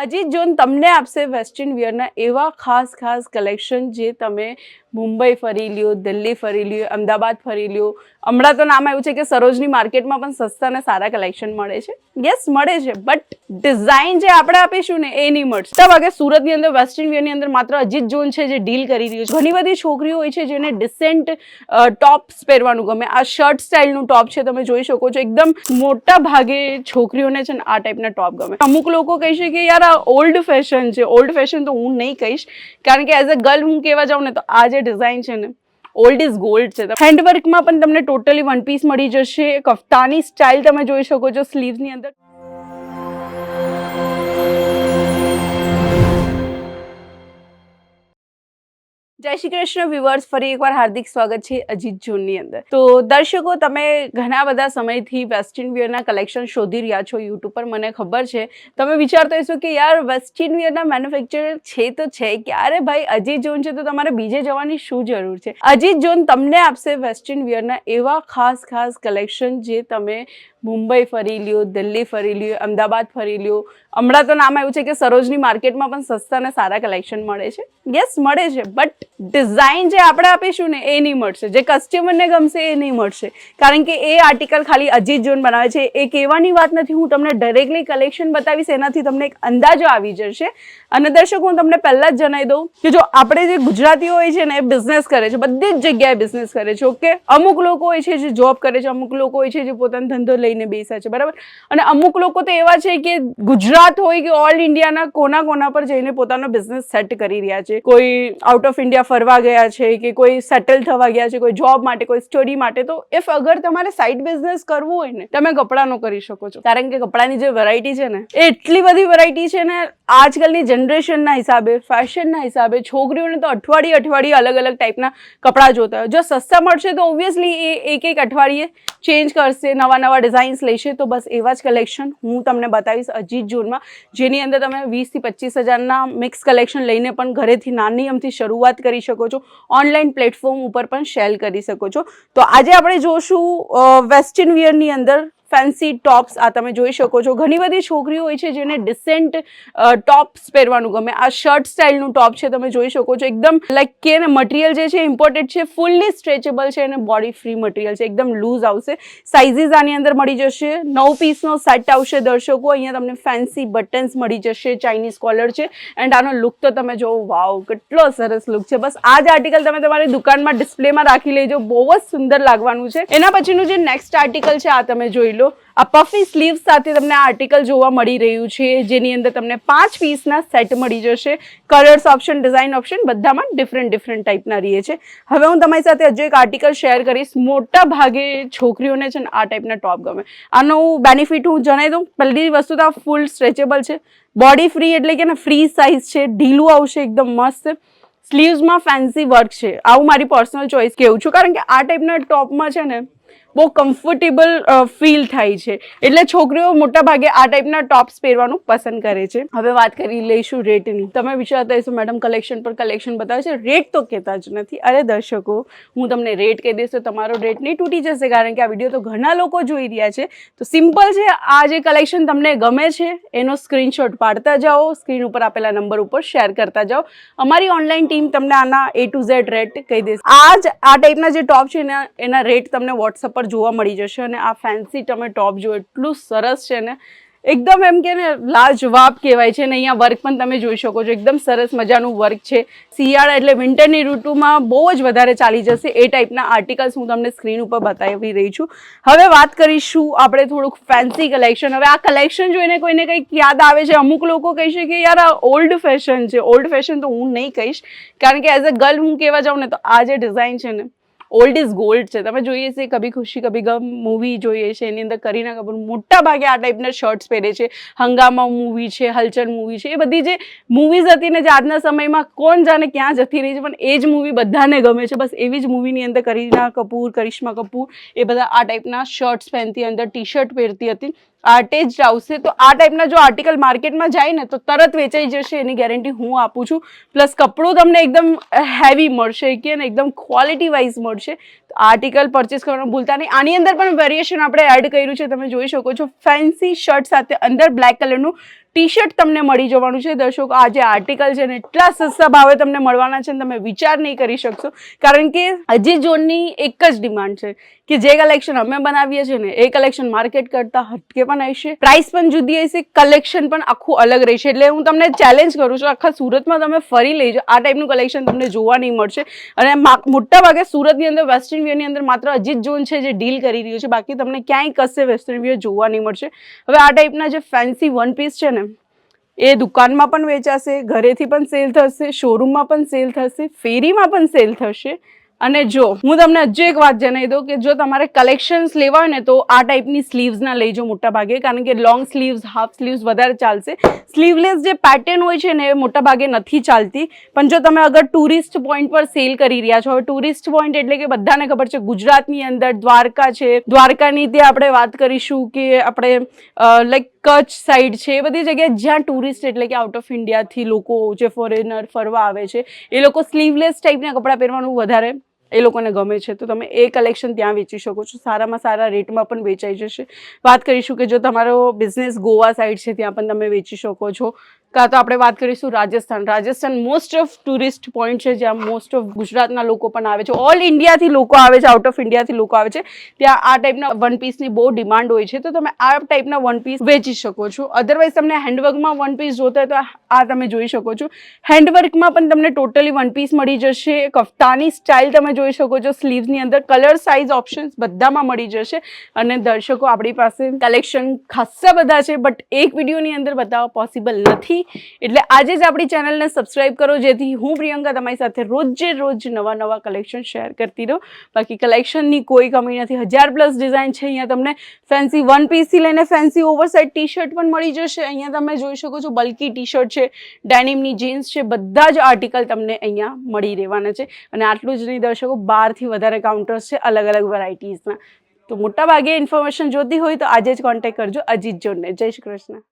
Ajit John તમને આપશે western વિયરના એવા ખાસ ખાસ કલેક્શન જે તમે મુંબઈ ફરી લ્યો, દિલ્હી ફરી લ્યો, અમદાવાદ ફરી લ્યો. હમણાં તો નામ આવ્યું છે કે સરોજની માર્કેટમાં પણ સસ્તા અને સારા કલેક્શન મળે છે. યસ મળે છે બટ ડિઝાઇન જે આપણે આપીશું ને એ નહીં મળશે. તો વાગે સુરતની અંદર વેસ્ટર્ન વ્યૂની અંદર માત્ર અજીત જોન છે જે ડીલ કરી રહ્યું છે. ઘણી બધી છોકરીઓ હોય છે જેને ડિસેન્ટ ટોપ્સ પહેરવાનું ગમે. આ શર્ટ સ્ટાઇલનું ટોપ છે, તમે જોઈ શકો છો. એકદમ મોટા ભાગે છોકરીઓને છે ને આ ટાઈપના ટોપ ગમે. અમુક લોકો કહે છે કે યાર આ ઓલ્ડ ફેશન છે. ઓલ્ડ ફેશન તો હું નહીં કહીશ. કારણ કે એઝ અ ગર્લ હું કહેવા જાઉં ને તો આ ડિઝાઇન છે ને ઓલ્ડ ઇઝ ગોલ્ડ છે. હેન્ડવર્કમાં પણ તમને ટોટલી વન પીસ મળી જશે. કફતાની સ્ટાઇલ તમે જોઈ શકો છો સ્લીવ્સની અંદર. જય શ્રી કૃષ્ણ વ્યુઅર્સ ફરી એકવાર હાર્દિક સ્વાગત છે અજીત જોનની અંદર. તો દર્શકો, તમે ઘણા બધા સમયથી વેસ્ટર્ન વિયરના કલેક્શન શોધી રહ્યા છો યુટ્યુબ પર. મને ખબર છે. તમે વિચારતો હશો કે યાર વેસ્ટર્ન વિયરના મેન્યુફેક્ચરર છે તો છે ક્યારે ભાઈ, અજીત જોન છે તો તમારે બીજે જવાની શું જરૂર છે? અજીત જોન તમને આપશે વેસ્ટર્ન વિયરના એવા ખાસ ખાસ કલેક્શન જે તમે મુંબઈ ફરી લ્યો, દિલ્હી ફરી લ્યો, અમદાવાદ ફરી લ્યો. હમણાં તો નામ આવ્યું છે કે સરોજની માર્કેટમાં પણ સસ્તા અને સારા કલેક્શન મળે છે. યસ મળે છે બટ ડિઝાઇન જે આપણે આપીશું ને, એ નહીં મળશે. જે કસ્ટમરને ગમશે, એ નહીં મળશે. કારણ કે એ આર્ટિકલ ખાલી અજીત જોન બનાવે છે. એ કહેવાની વાત નથી. હું તમને ડાયરેક્ટલી કલેક્શન બતાવીશ. એનાથી તમને એક અંદાજો આવી જશે. અને દર્શકો, હું તમને પહેલાં જ જણાવી દઉં કે જો આપણે જે ગુજરાતીઓ હોય છે ને, એ બિઝનેસ કરે છે, બધી જ જગ્યાએ બિઝનેસ કરે છે ઓકે અમુક લોકો હોય છે જે જોબ કરે છે, અમુક લોકો હોય છે જે પોતાનો ધંધો લઈને બેસા છે, બરાબર? અને અમુક લોકો તો એવા છે કે ગુજરાત હોય કે ઓલ ઇન્ડિયાના કોના કોના પર જઈને પોતાનો બિઝનેસ સેટ કરી રહ્યા છે. કોઈ આઉટ ઓફ ઇન્ડિયા ફરવા ગયા છે કે કોઈ સેટલ થવા ગયા છે, કોઈ જોબ માટે, કોઈ સ્ટડી માટે, તો ઇફ અગર તમારે સાઇડ બિઝનેસ કરવું હોય ને, તમે કપડાનો કરી શકો છો. કારણ કે કપડાની જે વેરાયટી છે ને, એ એટલી બધી વેરાયટી છે ને, આજકાલની જનરેશનના હિસાબે, ફેશનના હિસાબે છોકરીઓને તો અઠવાડિયે અઠવાડિયે અલગ અલગ ટાઈપના કપડાં જોતા હોય. જો સસ્તા મળશે તો ઓબ્વિયસલી એ એક એક અઠવાડિયે ચેન્જ કરશે, નવા નવા ડિઝાઇન્સ લેશે. તો બસ એવા જ કલેક્શન હું તમને બતાવીશ અજીત જૂનમાં, જેની અંદર તમે વીસથી પચીસ હજારના મિક્સ કલેક્શન લઈને પણ ઘરેથી નાની અમથી શરૂઆત કરી શકો છો. ઓનલાઈન પ્લેટફોર્મ ઉપર પણ શેર કરી શકો છો. તો આજે આપણે જોશું વેસ્ટર્ન વિયરની અંદર ફેન્સી ટોપ્સ, આ તમે જોઈ શકો છો. ઘણી બધી છોકરીઓ હોય છે જેને ડિસેન્ટ ટોપ્સ પહેરવાનું ગમે. આ શર્ટ સ્ટાઇલનું ટોપ છે, તમે જોઈ શકો છો. એકદમ લાઈક કે મટીરિયલ જે છે ઇમ્પોર્ટેડ છે ફૂલ્લી સ્ટ્રેચેબલ છે અને બોડી ફ્રી મટીરિયલ છે. એકદમ લૂઝ આવશે. સાઇઝીસ આની અંદર મળી જશે. નવ પીસનો સેટ આવશે, દર્શકો. અહીંયા તમને ફેન્સી બટન્સ મળી જશે ચાઇનીઝ કોલર છે. એન્ડ આનો લુક તો તમે જોવો વાવ કેટલો સરસ લુક છે. બસ આ જ આર્ટિકલ તમે તમારી દુકાનમાં ડિસ્પ્લેમાં રાખી લેજો. બહુ જ સુંદર લાગવાનું છે. એના પછીનું જે નેક્સ્ટ આર્ટિકલ છે, આ તમે જોઈ લો. આ પફી સ્લીવ સાથે તમને આ આર્ટિકલ જોવા મળી રહ્યું છે, જેની અંદર તમને પાંચ પીસના સેટ મળી જશે. કલર્સ ઓપ્શન ડિઝાઇન ઓપ્શન બધામાં ડિફરન્ટ ડિફરન્ટ ટાઈપના રહીએ છે. હવે હું તમારી સાથે હજુ એક આર્ટિકલ શેર કરીશ. મોટા ભાગે છોકરીઓને છે ને આ ટાઈપના ટોપ ગમે. આનો બેનિફિટ હું જણાવી દઉં. પહેલી વસ્તુ તો આ ફૂલ સ્ટ્રેચેબલ છે. બોડી ફ્રી એટલે કે ફ્રી સાઇઝ છે. ઢીલું આવશે, એકદમ મસ્ત. સ્લીવ્સમાં ફેન્સી વર્ક છે. આવું મારી પર્સનલ ચોઇસ કેવું છું. કારણ કે આ ટાઈપના ટોપમાં છે ને બહુ કમ્ફર્ટેબલ ફીલ થાય છે. એટલે છોકરીઓ મોટા ભાગે આ ટાઈપના ટોપ્સ પહેરવાનું પસંદ કરે છે. હવે વાત કરી લઈશું રેટની તમે વિચારતા હશો, મેડમ કલેક્શન પર કલેક્શન બતાવે છે. રેટ તો કહેતા જ નથી. અરે, દર્શકો, હું તમને રેટ કહી દઈશ તો તમારો રેટ નહીં તૂટી જશે, કારણ કે આ વીડિયો તો ઘણા લોકો જોઈ રહ્યા છે. તો સિમ્પલ છે, આ જે કલેક્શન તમને ગમે છે, એનો સ્ક્રીનશોટ પાડતા જાઓ સ્ક્રીન ઉપર આપેલા નંબર ઉપર શેર કરતા જાઓ. અમારી ઓનલાઈન ટીમ તમને આના એ ટુ ઝેડ રેટ કહી દેશે આ જ, આ ટાઈપના જે ટોપ છે એના એના રેટ તમને વોટ્સઅપ પર જોવા મળી જશે અને આ ફેન્સી તમે ટોપ જો એટલું સરસ છે ને. એકદમ એમ કે ને, લાજવાબ કહેવાય છે ને, અહીંયા વર્ક પણ તમે જોઈ શકો છો. એકદમ સરસ મજાનું વર્ક છે. શિયાળા એટલે વિન્ટરની ઋતુમાં બહુ જ વધારે ચાલી જશે એ ટાઈપના આર્ટિકલ્સ હું તમને સ્ક્રીન ઉપર બતાવી રહી છું. હવે વાત કરીશું આપણે થોડુંક ફેન્સી કલેક્શન હવે આ કલેક્શન જોઈને કોઈને કંઈક યાદ આવે છે? અમુક લોકો કહે છે કે યાર, આ ઓલ્ડ ફેશન છે. ઓલ્ડ ફેશન તો હું નહીં કહીશ. કારણ કે એઝ અ ગર્લ હું કહેવા જાઉં ને તો આ જે ડિઝાઇન છે ને ઓલ્ડ ઇઝ ગોલ્ડ છે. તમે જોઈએ છે, કભી ખુશી, કભી ગમ મૂવી જોઈએ છે. એની અંદર કરીના કપૂર મોટા ભાગે આ ટાઈપના શર્ટ્સ પહેરે છે. હંગામા મૂવી છે, હલચલ મૂવી છે. એ બધી જે મૂવીઝ હતી ને જે આજના સમયમાં કોણ જાણે ક્યાં જતી રહી છે, પણ એ જ મૂવી બધાને ગમે છે. બસ એવી જ મૂવીની અંદર કરીના કપૂર, કરિશ્મા કપૂર એ બધા આ ટાઈપના શર્ટ્સ પહેરતી, અંદર ટી શર્ટ પહેરતી હતી. આર્ટેજ આવશે, તો આ ટાઈપના જો આર્ટિકલ માર્કેટમાં જાય ને, તો તરત વેચાઈ જશે, એની ગેરંટી હું આપું છું. પ્લસ કપડું તમને એકદમ હેવી મળશે, કે એકદમ ક્વોલિટી વાઇઝ મળશે. આર્ટિકલ પરચેસ કરવાનું ભૂલતા નહીં. આની અંદર પણ વેરિએશન આપણે એડ કર્યું છે, તમે જોઈ શકો છો. ફેન્સી શર્ટ સાથે અંદર બ્લેક કલરનું ટી શર્ટ તમને મળી જવાનું છે. દર્શકો, આ જે આર્ટિકલ છે ને, એટલા સસ્તા ભાવે તમને મળવાના છે તમે વિચાર નહીં કરી શકશો. કારણ કે હજી ઝોનની એક જ ડિમાન્ડ છે કે જે કલેક્શન અમે બનાવીએ છીએ ને, એ કલેક્શન માર્કેટ કરતાં હટકે પણ હશે પ્રાઇસ પણ જુદી હશે કલેક્શન પણ આખું અલગ રહેશે. એટલે હું તમને ચેલેન્જ કરું છું, આખા સુરતમાં તમે ફરી લેજો. આ ટાઈપનું કલેક્શન તમને જોવા નહીં મળશે. અને મોટા ભાગે સુરતની અંદર વેસ્ટર્ન વેરની અંદર માત્ર અજીત ઝોન છે જે ડીલ કરી રહ્યું છે. બાકી તમને ક્યાંય કશે વેસ્ટર્ન વ્યૂ જોવા નહીં મળશે. હવે આ ટાઈપના જે ફેન્સી વન પીસ છે ને, એ દુકાનમાં પણ વેચાશે, ઘરેથી પણ સેલ થશે શોરૂમમાં પણ સેલ થશે ફેરીમાં પણ સેલ થશે. અને જો, હું તમને હજુ એક વાત જણાવી દઉં કે જો તમારે કલેક્શન્સ લેવા હોય ને, તો આ ટાઈપની સ્લીવ્સના લેજો મોટા ભાગે કારણ કે લોંગ સ્લીવ્સ હાફ સ્લીવ્સ વધારે ચાલશે. સ્લીવલેસ જે પેટર્ન હોય છે ને, એ મોટા ભાગે નથી ચાલતી. પણ જો તમે અગર ટુરિસ્ટ પોઈન્ટ પર સેલ કરી રહ્યા છો, હવે ટુરિસ્ટ પોઈન્ટ એટલે કે બધાને ખબર છે, ગુજરાતની અંદર દ્વારકા છે. દ્વારકાની ત્યાં આપણે વાત કરીશું કે આપણે લાઈક કચ્છ સાઈડ છે, એ બધી જગ્યાએ જ્યાં ટુરિસ્ટ એટલે કે આઉટ ઓફ ઇન્ડિયાથી લોકો જે ફોરેનર ફરવા આવે છે, એ લોકો સ્લીવલેસ ટાઈપના કપડાં પહેરવાનું વધારે એ લોકોને ગમે છે, તો તમે એ કલેક્શન ત્યાં વેચી શકો છો. સારામાં સારા રેટમાં પણ વેચાઈ જશે. વાત કરીશું કે જો તમારો બિઝનેસ ગોવા સાઈડ છે, ત્યાં પણ તમે વેચી શકો છો. કાં તો આપણે વાત કરીશું Rajasthan. Rajasthan most of tourist point છે, જ્યાં મોસ્ટ ઓફ ગુજરાતના લોકો પણ આવે છે. ઓલ ઇન્ડિયાથી લોકો આવે છે આઉટ ઓફ ઇન્ડિયાથી લોકો આવે છે. ત્યાં આ ટાઈપના વન પીસની બહુ ડિમાન્ડ હોય છે. તો તમે આ ટાઈપના વન પીસ વેચી શકો છો. અધરવાઇઝ તમને હેન્ડવર્કમાં વન પીસ જોતા તો આ તમે જોઈ શકો છો. હેન્ડવર્કમાં પણ તમને ટોટલી વન પીસ મળી જશે. કફતાની સ્ટાઇલ તમે જોઈ શકો છો. સ્લીવ્સની અંદર કલર સાઇઝ ઓપ્શન્સ બધામાં મળી જશે. અને દર્શકો આપણી પાસે કલેક્શન ખાસ્સા બધા છે. બટ એક વિડીયોની અંદર બતાવવા પોસિબલ નથી. એટલે આજે જ આપણી ચેનલને સબસ્ક્રાઈબ કરો, જેથી હું પ્રિયંકા તમારી સાથે રોજે રોજ નવા નવા કલેક્શન શેર કરતી રહું. બાકી કલેક્શનની કોઈ કમી નથી. હજાર પ્લસ ડિઝાઇન છે, અહીંયા તમને ફેન્સી વન પીસથી લઈને ફેન્સી ઓવરસાઇઝ ટી શર્ટ પણ મળી જશે. અહીંયા તમે જોઈ શકો છો બલ્કી ટી શર્ટ છે ડેનિમની જીન્સ છે, બધા જ આર્ટિકલ તમને અહીંયા મળી રહેવાના છે. અને આટલું જ નહીં, દર્શકો બારથી વધારે કાઉન્ટર્સ છે, અલગ અલગ વેરાયટીઝના તો મોટા ભાગે ઇન્ફોર્મેશન જોતી હોય તો આજે જ કોન્ટેક્ટ કરજો. અજીત જોડને. જય શ્રી કૃષ્ણ.